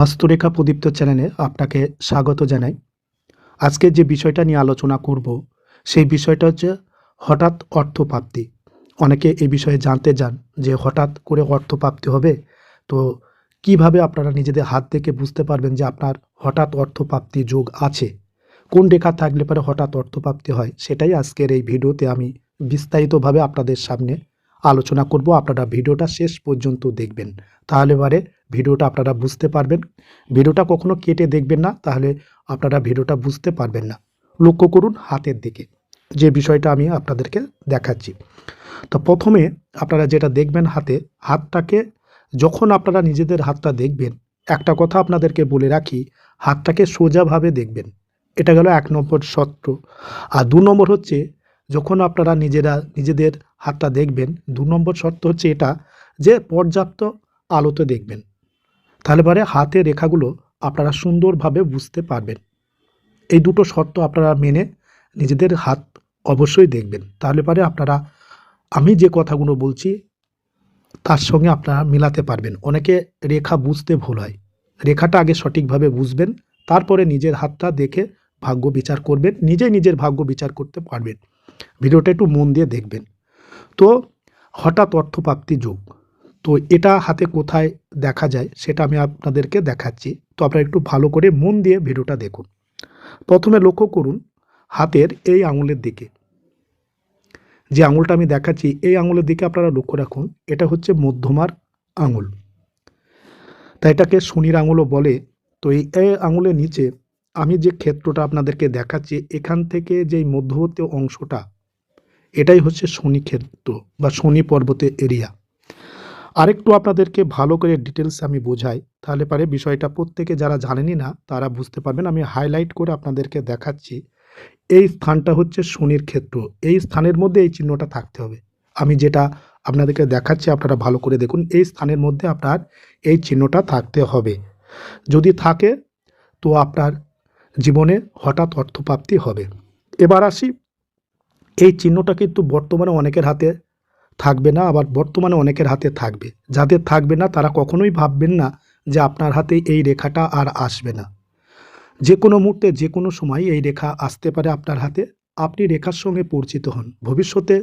হস্তরেখা প্রদীপ্ত চ্যানেলে আপনাকে স্বাগত জানাই। আজকে যে বিষয়টা নিয়ে আলোচনা করব, সেই বিষয়টা হচ্ছে হঠাৎ অর্থপ্রাপ্তি। অনেকে এই বিষয়ে জানতে চান যে হঠাৎ করে অর্থপ্রাপ্তি হবে, তো কীভাবে আপনারা নিজেদের হাত থেকে বুঝতে পারবেন যে আপনার হঠাৎ অর্থপ্রাপ্তি যোগ আছে? কোন রেখা থাকলে পরে হঠাৎ অর্থপ্রাপ্তি হয়, সেটাই আজকের এই ভিডিওতে আমি বিস্তারিতভাবে আপনাদের সামনে আলোচনা করব। আপনারা ভিডিওটা শেষ পর্যন্ত দেখবেন। তাহলে পরে ভিডিওটা আপনারা বুঝতে পারবেন। ভিডিওটা কখনো কেটে দেখবেন না, তাহলে আপনারা ভিডিওটা বুঝতে পারবেন না। লক্ষ্য করুন হাতের দিকে। যে বিষয়টা আমি আপনাদেরকে দেখাচ্ছি। তো প্রথমে আপনারা যেটা দেখবেন হাতে, হাতটাকে যখন আপনারা নিজেদের হাতটা দেখবেন, একটা কথা আপনাদেরকে বলে রাখি, হাতটাকে সোজাভাবে দেখবেন। এটা গেল এক নম্বর সত্য। আর দু নম্বর হচ্ছে, যখন আপনারা নিজেরা, নিজেদের হাতটা দেখবেন, দু নম্বর শর্ত হচ্ছে এটা যে পর্যাপ্ত আলোতে দেখবেন। তাহলে পরে হাতের রেখাগুলো আপনারা সুন্দরভাবে বুঝতে পারবেন। এই দুটো শর্ত আপনারা মেনে নিজেদের হাত অবশ্যই দেখবেন। তাহলে পরে আপনারা, আমি যে কথাগুলো বলছি, তার সঙ্গে আপনারা মিলাতে পারবেন। অনেকে রেখা বুঝতে ভুল হয়। রেখাটা আগে সঠিকভাবে বুঝবেন, তারপরে নিজের হাতটা দেখে ভাগ্য বিচার করবেন নিজে নিজের ভাগ্য বিচার করতে পারবেন। ভিডিওটা একটু মন দিয়ে দেখবেন। তো হঠাৎ অর্থপ্রাপ্তি যোগ। তো এটা হাতে কোথায় দেখা যায় সেটা আমি আপনাদেরকে দেখাচ্ছি। তো আপনারা একটু ভালো করে মন দিয়ে ভিডিওটা দেখুন। প্রথমে লক্ষ্য করুন হাতের এই আঙুলের দিকে। যে আঙুলটা আমি দেখাচ্ছি, এই আঙুলের দিকে আপনারা লক্ষ্য রাখুন, এটা হচ্ছে মধ্যমার আঙুল। তাই এটাকে শনির আঙুলও বলে। তো এই আঙুলের নিচে আমি যে ক্ষেত্রটা আপনাদেরকে দেখাচ্ছি, এখান থেকে যে মধ্যবর্তী অংশটা, এটাই হচ্ছে শনি ক্ষেত্র বা শনি পর্বতের এরিয়া আরেকটু আপনাদেরকে ভালো করে ডিটেলস আমি বোঝাই, তাহলে পারে বিষয়টা প্রত্যেকে যারা জানেনই না, তারা বুঝতে পারবেন। আমি হাইলাইট করে আপনাদেরকে দেখাচ্ছি। এই স্থানটা হচ্ছে শনির ক্ষেত্র। এই স্থানের মধ্যে এই চিহ্নটা থাকতে হবে। আমি যেটা আপনাদেরকে দেখাচ্ছি, আপনারা ভালো করে দেখুন, এই স্থানের মধ্যে আপনার এই চিহ্নটা থাকতে হবে। যদি থাকে, তো আপনার জীবনে হঠাৎ অর্থপ্রাপ্তি হবে। এবার আসি, এই চিহ্নটা কিন্তু বর্তমানে অনেকের হাতে থাকবে না, আবার বর্তমানে অনেকের হাতে থাকবে। যাদের থাকবে না, তারা কখনোই ভাববেন না যে আপনার হাতে এই রেখাটা আর আসবে না। যে কোনো মুহূর্তে, যে কোনো সময় এই রেখা আসতে পারে আপনার হাতে। আপনি রেখার সঙ্গে পরিচিত হন। ভবিষ্যতে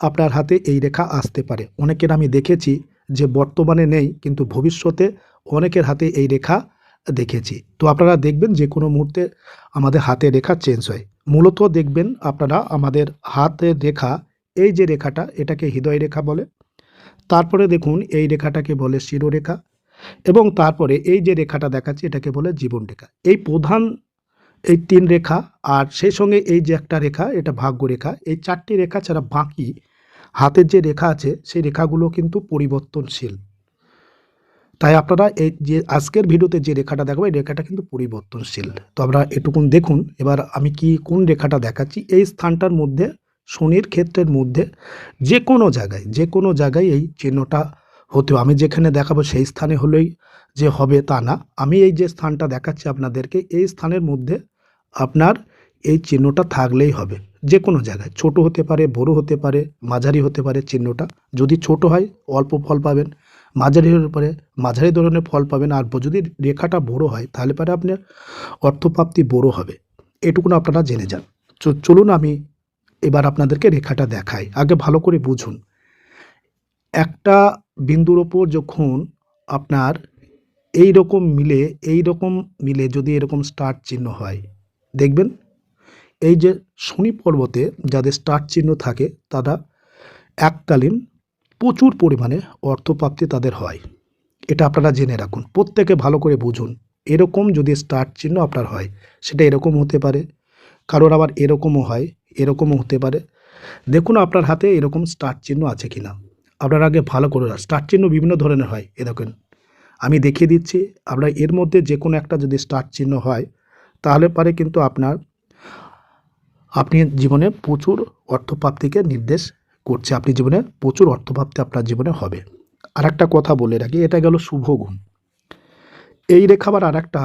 আপনার হাতে এই রেখা আসতে পারে। অনেকের আমি দেখেছি যে বর্তমানে নেই, কিন্তু ভবিষ্যতে অনেকের হাতে এই রেখা দেখেছি। তো আপনারা দেখবেন যে কোনো মুহূর্তে আমাদের হাতে রেখা চেঞ্জ হয়। মূলত দেখবেন আপনারা আমাদের হাতের রেখা এই যে রেখাটা, এটাকে হৃদয় রেখা বলে। তারপরে দেখুন, এই রেখাটাকে বলে শিরোরেখা এবং তারপরে এই যে রেখাটা দেখাচ্ছি, এটাকে বলে জীবন রেখা। এই প্রধান, এই তিন রেখা আর সেই সঙ্গে এই যে একটা রেখা, এটা ভাগ্য রেখা। এই চারটি রেখা ছাড়া বাকি হাতের যে রেখা আছে, সেই রেখাগুলো কিন্তু পরিবর্তনশীল। তাই আপনারা এই যে আজকের ভিডিওতে যে রেখাটা দেখাবো, এই রেখাটা কিন্তু পরিবর্তনশীল। তো আমরা এটুকুন দেখুন, এবার আমি কি কোন রেখাটা দেখাচ্ছি, এই স্থানটার মধ্যে শনির ক্ষেত্রের মধ্যে যে কোনো জায়গায় যে কোনো জায়গায় এই চিহ্নটা হতেও আমি যেখানে দেখাবো সেই স্থানে হলেই যে হবে তা না। আমি এই যে স্থানটা দেখাচ্ছি আপনাদেরকে, এই স্থানের মধ্যে আপনার এই চিহ্নটা থাকলেই হবে। যে কোনো জায়গায়, ছোট হতে পারে, বড় হতে পারে, মাঝারি হতে পারে চিহ্নটা। যদি ছোট হয়, অল্প ফল পাবেন। মাঝারি হলে পরে, মাঝারি ধরনের ফল পাবেন। আর যদি রেখাটা বড় হয়, তাহলে পরে আপনার অর্থপ্রাপ্তি বড় হবে। এটুকুন আপনারা জেনে যান। চলুন আমি এবার আপনাদেরকে রেখাটা দেখাই। আগে ভালো করে বুঝুন। একটা বিন্দুর ওপর যখন আপনার এই রকম মিলে এই রকম মিলে যদি এরকম স্টার চিহ্ন হয়, দেখবেন? এই যে শনি পর্বতে যাদের স্টার চিহ্ন থাকে, তারা এককালীন প্রচুর পরিমাণে অর্থপ্রাপ্তি তাদের হয়। এটা আপনারা জেনে রাখুন। প্রত্যেকে ভালো করে বুঝুন। এরকম যদি স্টার চিহ্ন আপনার হয়, সেটা এরকম হতে পারে, কারোর আবার এরকমও হয়। এরকমও হতে পারে। দেখুন আপনার হাতে এরকম স্টার চিহ্ন আছে কি না আপনার আগে ভালো করে স্টার চিহ্ন বিভিন্ন ধরনের হয়, এ দেখুন। আমি দেখিয়ে দিচ্ছি, আপনার এর মধ্যে যে কোনো একটা যদি স্টার চিহ্ন হয়, তাহলে পারে কিন্তু আপনার, আপনি জীবনে প্রচুর অর্থপ্রাপ্তিকে নির্দেশ করছে। আপনি জীবনে প্রচুর অর্থপ্রাপ্তি আপনার জীবনে হবে। আর একটা কথা বলে রাখি, এটা গেল শুভ গুণ। এই রেখা আবার আর একটা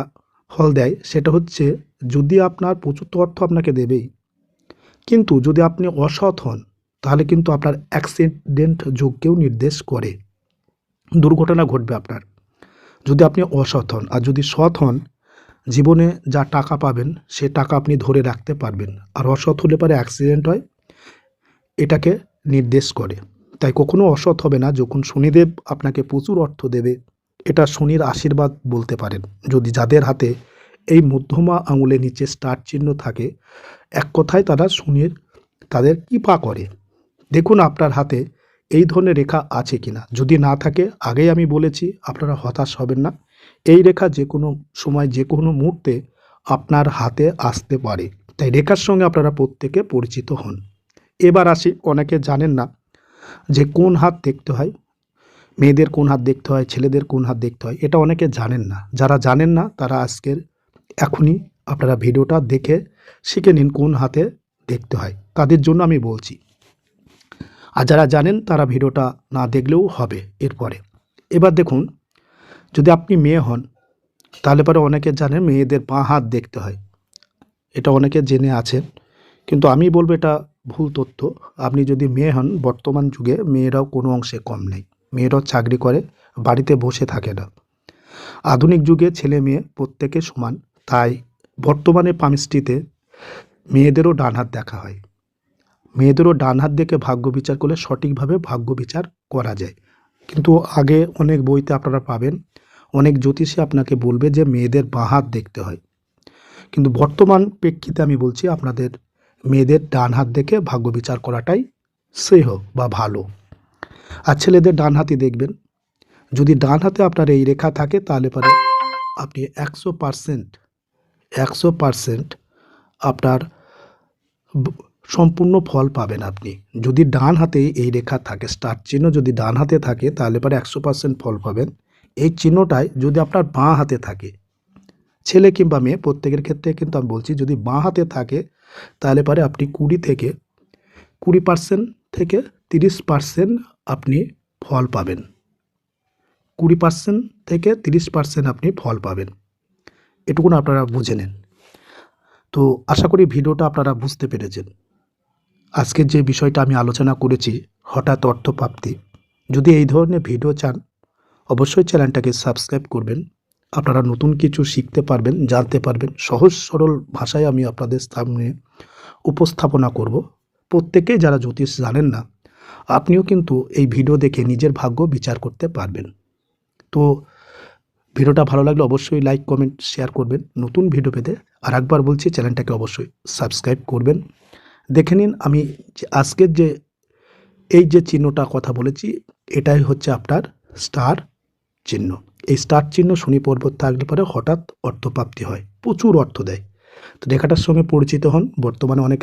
ফল দেয়, সেটা হচ্ছে যদি আপনার প্রচুর তো অর্থ আপনাকে দেবেই কিন্তু যদি আপনি অসৎ হন, তাহলে কিন্তু আপনার অ্যাক্সিডেন্ট যোগকেও নির্দেশ করে। দুর্ঘটনা ঘটবে আপনার। যদি আপনি অসৎ হন আর যদি সৎ হন, জীবনে যা টাকা পাবেন, সে টাকা আপনি ধরে রাখতে পারবেন। আর অসৎ হলে পরে অ্যাক্সিডেন্ট হয়, এটাকে নির্দেশ করে। তাই কখনো অসৎ হবে না, যখন শনিদেব আপনাকে প্রচুর অর্থ দেবে, এটা শনির আশীর্বাদ বলতে পারেন। যদি যাদের হাতে এই মধ্যমা আঙুলের নিচে স্টার চিহ্ন থাকে, এক কথায় তারা শনির তাদের কৃপা করে। দেখুন আপনার হাতে এই ধরনের রেখা আছে কিনা। যদি না থাকে, আগেই আমি বলেছি, আপনারা হতাশ হবেন না। এই রেখা যে কোনো সময়, যে কোনো মুহূর্তে আপনার হাতে আসতে পারে। তাই রেখার সঙ্গে আপনারা প্রত্যেকে পরিচিত হন। এবার আসি, অনেকে জানেন না যে কোন হাত দেখতে হয়। মেয়েদের কোন হাত দেখতে হয়, ছেলেদের কোন হাত দেখতে হয়, এটা অনেকে জানেন না। যারা জানেন না, তারা আজকের এখনই আপনারা ভিডিওটা দেখে শিখে নিন কোন হাতে দেখতে হয়। তাদের জন্য আমি বলছি। আর যারা জানেন তারা ভিডিওটা না দেখলেও হবে এরপরে। এবার দেখুন, যদি আপনি মেয়ে হন, তাহলে পরে অনেকে জানেন মেয়েদের বাঁ হাত দেখতে হয়। এটা অনেকে জেনে আছেন। কিন্তু আমি বলব এটা ভুল তথ্য। আপনি যদি মেয়ে হন, বর্তমান যুগে মেয়েরাও কোনো অংশে কম নেই। মেয়েরাও চাকরি করে, বাড়িতে বসে থাকে না। আধুনিক যুগে ছেলে মেয়ে প্রত্যেকে সমান। তাই বর্তমানে পামিস্ট্রিতে মেয়েদেরও ডান হাত দেখা হয়। মেয়েদেরও ডান হাত দেখে ভাগ্য বিচার করলে সঠিকভাবে ভাগ্য বিচার করা যায়। কিন্তু আগে অনেক বইতে আপনারা পাবেন, অনেক জ্যোতিষী আপনাকে বলবে যে মেয়েদের বাঁ হাত দেখতে হয়। কিন্তু বর্তমান প্রেক্ষিতে আমি বলছি আপনাদের মেয়েদের ডান হাত দেখে ভাগ্য বিচার করাটাই শ্রেয় বা ভালো। আর ছেলেদের ডান হাতই দেখবেন। যদি ডান হাতে আপনার এই রেখা থাকে তাহলে পরে আপনি একশো পারসেন্ট একশো পারসেন্ট আপনার সম্পূর্ণ ফল পাবেন আপনি। যদি ডান হাতে এই রেখা থাকে, স্টার চিহ্ন যদি ডান হাতে থাকে, তাহলে পরে একশো পার্সেন্ট ফল পাবেন। এই চিহ্নটাই যদি আপনার বাঁ হাতে থাকে, ছেলে কিংবা মেয়ে, প্রত্যেকের ক্ষেত্রে কিন্তু আমি বলছি, যদি বাঁ হাতে থাকে, তাহলে পরে আপনি কুড়ি থেকে, কুড়ি পার্সেন্ট থেকে তিরিশ পার্সেন্ট আপনি ফল পাবেন। কুড়ি পার্সেন্ট থেকে তিরিশ পার্সেন্ট আপনি ফল পাবেন। এটুকুন আপনারা বুঝে নেন। তো আশা করি ভিডিওটা আপনারা বুঝতে পেরেছেন। আজকের যে বিষয়টা আমি আলোচনা করেছি, হঠাৎ অর্থপ্রাপ্তি। যদি এই ধরনের ভিডিও চান, অবশ্যই চ্যানেলটাকে সাবস্ক্রাইব করবেন। আপনারা নতুন কিছু শিখতে পারবেন, জানতে পারবেন, সহজ সরল ভাষায় আমি আপনাদের সামনে উপস্থাপনা করব। প্রত্যেকেই যারা জ্যোতিষ জানেন না, আপনিও কিন্তু এই ভিডিও দেখে নিজের ভাগ্য বিচার করতে পারবেন। তো ভিডিওটা ভালো লাগলে অবশ্যই লাইক কমেন্ট শেয়ার করবেন। নতুন ভিডিও পেতে আর একবার বলছি চ্যানেলটাকে অবশ্যই সাবস্ক্রাইব করবেন। দেখে নিন, আমি আজকের যে, এই যে চিহ্নটা কথা বলেছি, এটাই হচ্ছে আপনার স্টার চিহ্ন। এই স্টার চিহ্ন শনি পর্বত থাকলে পরে হঠাৎ অর্থপ্রাপ্তি হয়, প্রচুর অর্থ দেয়। তো রেখাটার সঙ্গে পরিচিত হন, বর্তমানে অনেক